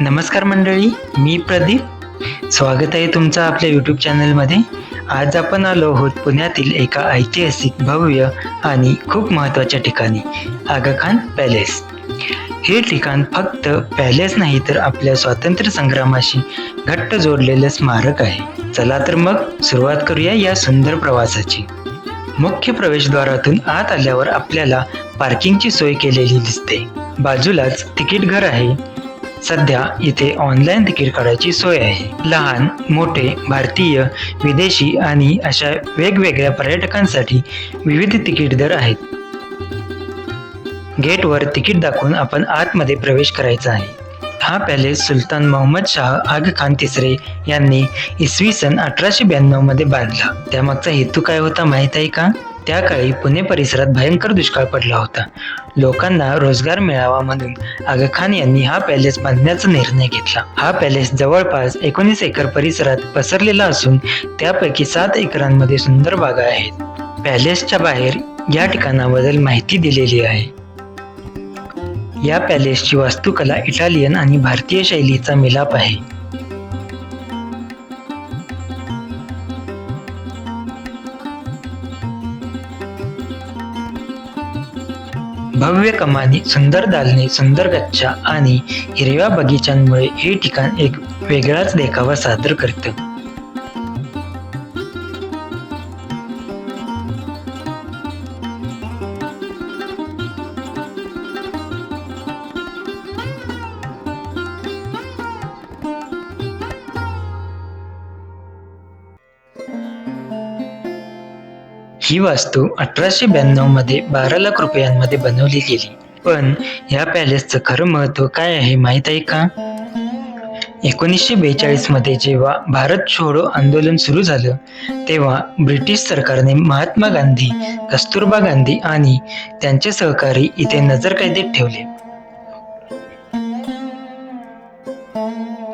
नमस्कार मंडळी मी प्रदीप. स्वागत आहे तुमचं आपल्या यूट्यूब चॅनलमध्ये आज आपण आलो आहोत पुण्यातील एका ऐतिहासिक भव्य आणि खूप महत्त्वाच्या ठिकाणी आगाखान पॅलेस. हे ठिकाण फक्त पॅलेस नाही तर आपल्या स्वातंत्र्य संग्रामाशी घट्ट जोडलेलं स्मारक आहे. चला तर मग सुरुवात करूया या सुंदर प्रवासाची. मुख्य प्रवेशद्वारातून आत आल्यावर आपल्याला पार्किंगची सोय केलेली दिसते. बाजूलाच तिकीट घर आहे. सध्या इथे ऑनलाईन तिकीट काढायची सोय आहे. लहान मोठे भारतीय विदेशी आणि अशा वेगवेगळ्या पर्यटकांसाठी विविध तिकीट दर आहेत. गेटवर तिकीट दाखवून आपण आतमध्ये प्रवेश करायचा आहे. हा पॅलेस सुलतान मोहम्मद शाह आग खान तिसरे यांनी इसवी सन अठराशे ब्याण्णवमध्ये बांधला. त्यामागचा हेतू काय होता माहीत आहे का? त्या काळी पुणे परिसरात भयंकर दुष्काळ पडला होता. लोकांना रोजगार मिळावा म्हणून आगा खान यांनी हा पॅलेस बांधण्याचा निर्णय घेतला. हा पॅलेस जवळपास एकोणीस एकर परिसरात पसरलेला असून त्यापैकी सात एकरांमध्ये सुंदर बागा आहेत. पॅलेसच्या बाहेर या ठिकाणाबद्दल माहिती दिलेली आहे. या पॅलेसची वास्तुकला इटालियन आणि भारतीय शैलीचा मिलाप आहे. भव्य कमानी सुंदर दालने सुंदर गच्चा आणि हिरव्या बगीचांमुळे हे ठिकाण एक वेगळाच देखावा सादर करतं. ही वास्तू अठराशे ब्याण्णवमध्ये बारा लाख रुपयांमध्ये बनवली गेली. पण या पॅलेसचं खरं महत्त्व काय आहे माहीत आहे का? एकोणीसशे बेचाळीसमध्ये जेव्हा भारत छोडो आंदोलन सुरू झालं तेव्हा ब्रिटिश सरकारने महात्मा गांधी कस्तुरबा गांधी आणि त्यांचे सहकारी इथे नजरकैदेत ठेवले.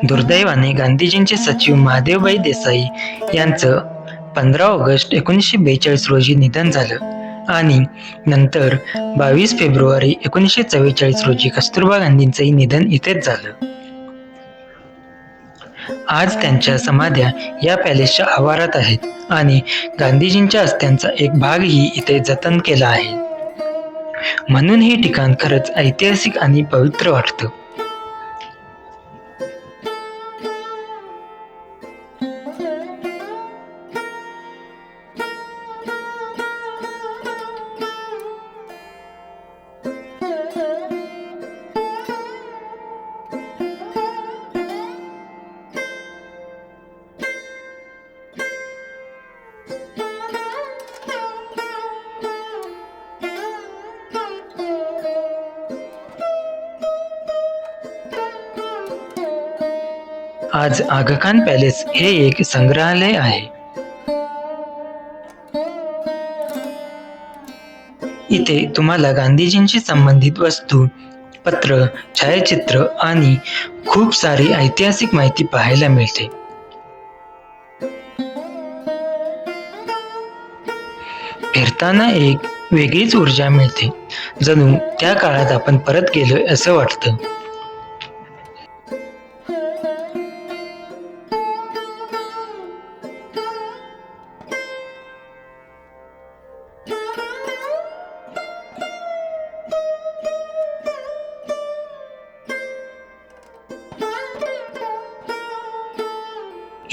दुर्दैवाने गांधीजींचे सचिव महादेवबाई देसाई यांचं पंधरा ऑगस्ट एकोणीसशे बेचाळीस रोजी निधन झालं आणि नंतर बावीस फेब्रुवारी एकोणीसशे चव्वेचाळीस रोजी कस्तुरबा गांधींचंही निधन इथेच झालं. आज त्यांच्या समाध्या या पॅलेसच्या आवारात आहेत आणि गांधीजींच्या अस्त्यांचा एक भागही इथे जतन केला आहे. म्हणून हे ठिकाण खरंच ऐतिहासिक आणि पवित्र वाटतं. आज आगाखान पॅलेस हे एक संग्रहालय आहे. इथे तुम्हाला गांधीजींशी संबंधित वस्तू पत्र छायाचित्र आणि खूप सारी ऐतिहासिक माहिती पाहायला मिळते. फिरताना एक वेगळीच ऊर्जा मिळते. जणू त्या काळात आपण परत गेलोय असं वाटतं.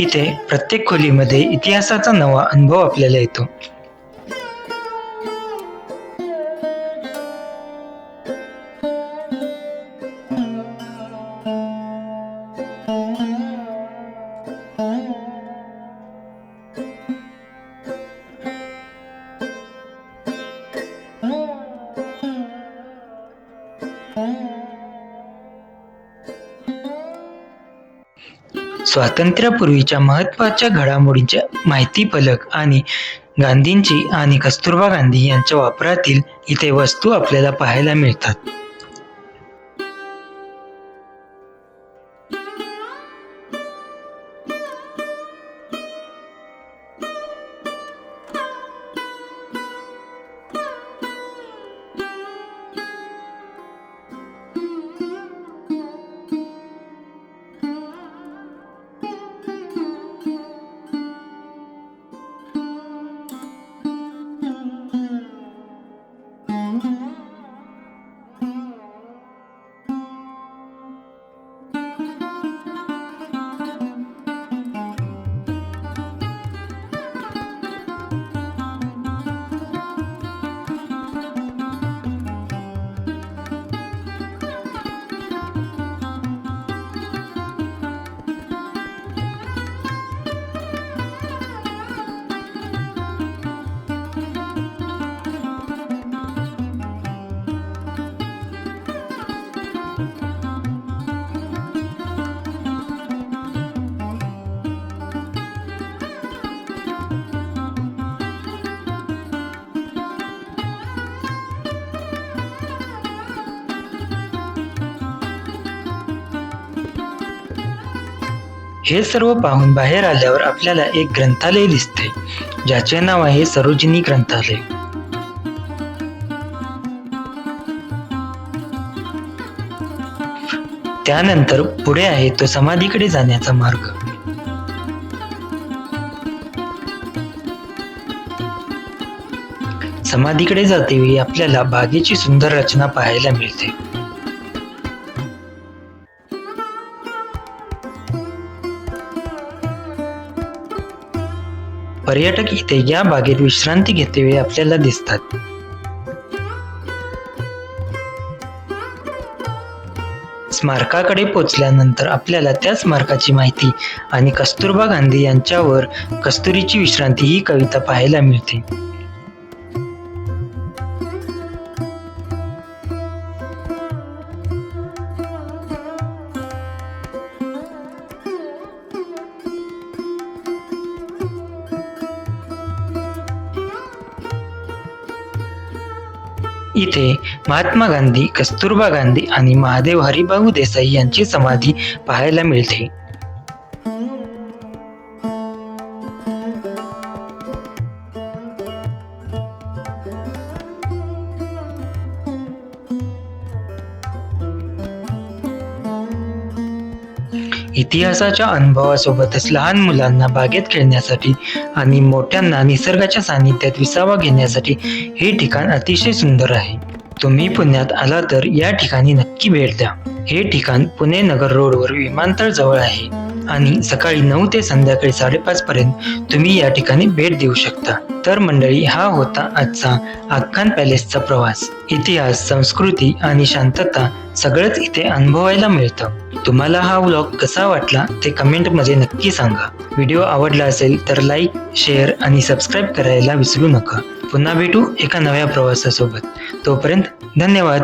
इथे प्रत्येक खोलीमध्ये इतिहासाचा नवा अनुभव आपल्याला येतो. स्वातंत्र्यापूर्वीच्या महत्त्वाच्या घडामोडींच्या माहिती फलक आणि गांधींची आणि कस्तुरबा गांधी यांच्या वापरातील इथे वस्तू आपल्याला पाहायला मिळतात. हे सर्व पाहून बाहेर आल्यावर आपल्याला एक ग्रंथालय दिसते ज्याचे नाव आहे सरोजिनी ग्रंथालय. त्यानंतर पुढे आहे तो समाधीकडे जाण्याचा मार्ग. समाधीकडे जातेवेळी आपल्याला बागेची सुंदर रचना पाहायला मिळते. पर्यटक इथे या बागेत विश्रांती घेतेवेळी आपल्याला दिसतात. स्मारकाकडे पोचल्यानंतर आपल्याला त्या स्मारकाची माहिती आणि कस्तुरबा गांधी यांच्यावर कस्तुरीची विश्रांती ही कविता पाहायला मिळते. इथे महात्मा गांधी कस्तुरबा गांधी आणि महादेव हरिभाऊ देसाई यांची समाधी पाहायला मिळते. इतिहासाच्या अनुभवासोबतच लहान मुलांना बागेत खेळण्यासाठी आणि मोठ्यांना निसर्गाच्या सानिध्यात विसावा घेण्यासाठी हे ठिकाण अतिशय सुंदर आहे. तुम्ही पुण्यात आला तर या ठिकाणी नक्की भेट द्या. हे ठिकाण पुणे नगर रोडवर विमानतळ जवळ आहे आणि सकाळी नऊ ते संध्याकाळी साडेपाच पर्यंत तुम्ही या ठिकाणी भेट देऊ शकता. तर मंडळी हा होता आजचा आख्खान पॅलेसचा प्रवास. इतिहास संस्कृती आणि शांतता सगळंच इथे अनुभवायला मिळतं. तुम्हाला हा व्लॉग कसा वाटला ते कमेंटमध्ये नक्की सांगा. व्हिडिओ आवडला असेल तर लाईक शेअर आणि सबस्क्राईब करायला विसरू नका. पुन्हा भेटू एका नव्या प्रवासासोबत. तोपर्यंत धन्यवाद.